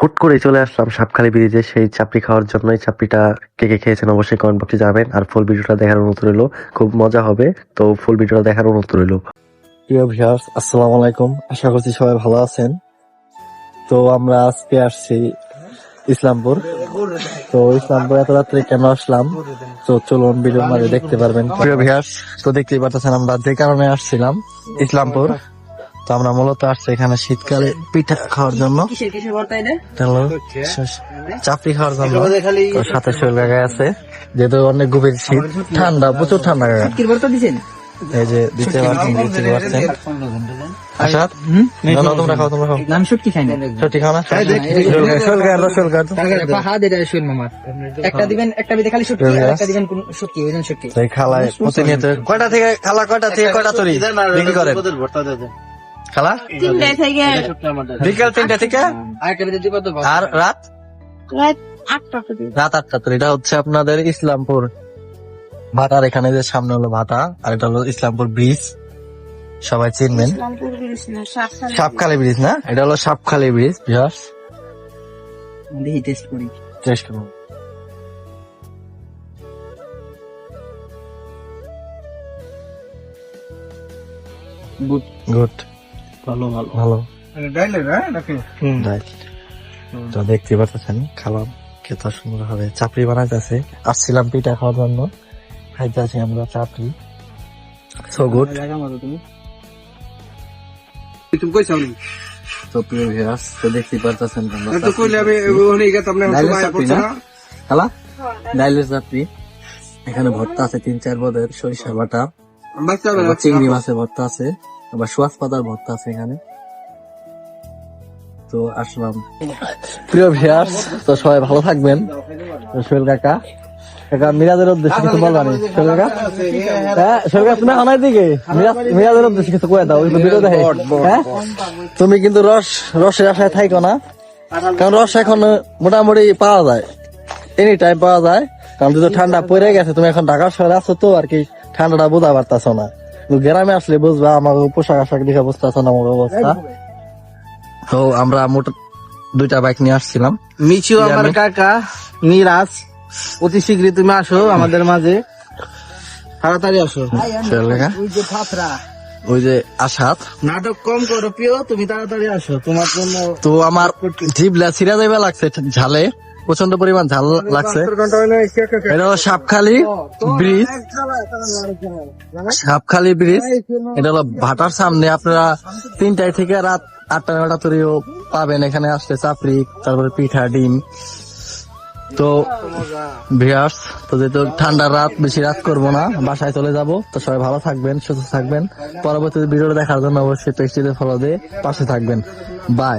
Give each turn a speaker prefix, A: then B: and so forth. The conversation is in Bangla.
A: হুট করে চলে আসলাম সাপখালি ব্রিজে। সেই চাপড়ি খাওয়ার জন্য এই চাপড়িটা কে কে খেয়েছেন অবশ্যই কমেন্ট বক্সে যাবেন আর ফুল ভিডিওটা দেখার অনুরোধ রইল। খুব মজা হবে। তো ফুল ভিডিওটা দেখার অনুরোধ রইল। প্রিয় ভিউয়ার্স, আসসালামু আলাইকুম। আশা করছি সবাই ভালো আছেন। তো আমরা আজকে আসছি ইসলামপুর। তো ইসলামপুর এত রাত্রে কেন আসলাম? তো চলুন ভিডিওর মাঝে দেখতে পারবেন। প্রিয় ভিউয়ার্স, তো দেখতেই পাচ্ছেন আমরা যে কারণে আসছিলাম ইসলামপুর। তো আমরা মূলত আসছি এখানে শীতকালে পিঠা খাওয়ার জন্য। চাপড়ি খাওয়ার জন্য। তো সাথে শরীর গায়ে আছে। যেহেতু অনেক গভীর শীত ঠান্ডা প্রচুর ঠান্ডা এই যে দিতে পারছেন দিতে পারছেন। আসাদ না, না, তোমরা খাও তোমরা খাও।
B: নাম শুটকি খাই না।
A: সত্যি খাও না? শরীর গায়ে শরীর গায়ে দাও, শরীর গায়ে দাও।
B: পাহাড় এটা শৈল মামার একটা দিবেন একটা বিদে খালি শুটকি একটা দিবেন কোন শুটকি ওইজন শুটকি
A: তো খালায় প্রতিনিয়ত কয়টা থেকে খালা কয়টা থেকে কয়টা তরি? বিক্রি করেন। খালা?
C: তিনটায় থেকে।
A: বিকেল তিনটা থেকে?
B: আর
A: রাত?
C: রাত আটটা
A: তো। এটা হচ্ছে আপনাদের ইসলামপুর ভাটার এখানে যে সামনে হলো ভাটা আর এটা হলো ইসলামপুর ব্রিজ। সবাই চিনবেন।
C: ইসলামপুর ব্রিজ না
A: সাপখালি। ব্রিজ না? এটা হলো সাপখালি ব্রিজ বিহার
B: টেস্ট করি।
A: চেষ্টা করুন।
B: গুড
A: গুড
B: ভালো ভালো।
A: ভালো।
B: ডাইলে না? নাকি?
A: রাইট তো দেখতে পাচ্ছেন খালাম কত সুন্দর ভাবে চাপড়ি বানাইতেছে। আসছিলাম পিঠা খাওয়ার জন্য। খাইতেছি আমরা চাপড়ি। সো গুড
B: তুমি।
D: তুমি কইছো
A: তো প্রিয় ভিউয়ার্স তো দেখতে পাচ্ছেন তোমরা
D: তো কইলে আমি ওখানে গেতাম না সবাই
A: চাপড়ি না?
D: না?
A: ডাইলের চাপড়ি। এখানে ভর্তা আছে তিন চার পদের সরিষা বাটা। চিংড়ি মাছের ভর্তা আছে। আবার সোয়াস পাতার ভর্তা আছে এখানে। তো আসলাম। প্রিয় ভিউয়ার্স, তো সবাই ভালো থাকবেন। সোহেল কাকা। কাকা, মিরাজের উদ্দেশ্যে কিছু বলবা নি সোহেল কাকা? হ্যাঁ সোহেল কাকা, তুমি অনার দিকে। মিরাজ, মিরাজের উদ্দেশ্যে কিছু কয়ে দাও ওই তো ভিডিও হ্যাঁ? তুমি কিন্তু রস, রসের আশায় থাইকো না। কারণ রস এখন মোটামুটি পাওয়া যায়। এনি টাইম পাওয়া যায়। কারণ যদি ঠান্ডা পড়ে গেছে, তুমি এখন ঢাকা শহরে আছো তো, আর কি ঠান্ডাটা বোঝা পারতাছো না। কিন্তু গ্রামে আসলে বুঝবা আমার পোশাক আশাক দেখে বুঝতেছো না আমার অবস্থা। তো আমরা মোট দুইটা বাইক নিয়ে আসছিলাম।
B: মিচু আমার কাকা মিরাজ অতি শীঘ্রই তুমি আসো আমাদের মাঝে। তাড়াতাড়ি আসো। ওই যে ফাফরা
A: ওই যে আসাদ।
B: নাটক কম করো প্রিয় তুমি তাড়াতাড়ি আসো। তোমার জন্য
A: তো আমার জিবলা ছিঁড়া যাইবা লাগছে ঝালে। প্রচণ্ড পরিমাণ ঝাল লাগছে এটা হলো সাপখালি ব্রিজ সাপখালি ব্রিজ এটা হলো ভাটার সামনে আপনারা তিনটায় থেকে রাত আটটা নটা তরিও পাবেন এখানে আসলে চাপড়ি তারপরে পিঠা ডিম তো ভিয়ার্স তো যেহেতু ঠান্ডার রাত বেশি রাত করব না বাসায় চলে যাব তো সবাই ভালো থাকবেন সুস্থ থাকবেন পরবর্তী ভিডিও দেখার জন্য অবশ্যই পেস্টিতে ফলো দিয়ে পাশে থাকবেন বাই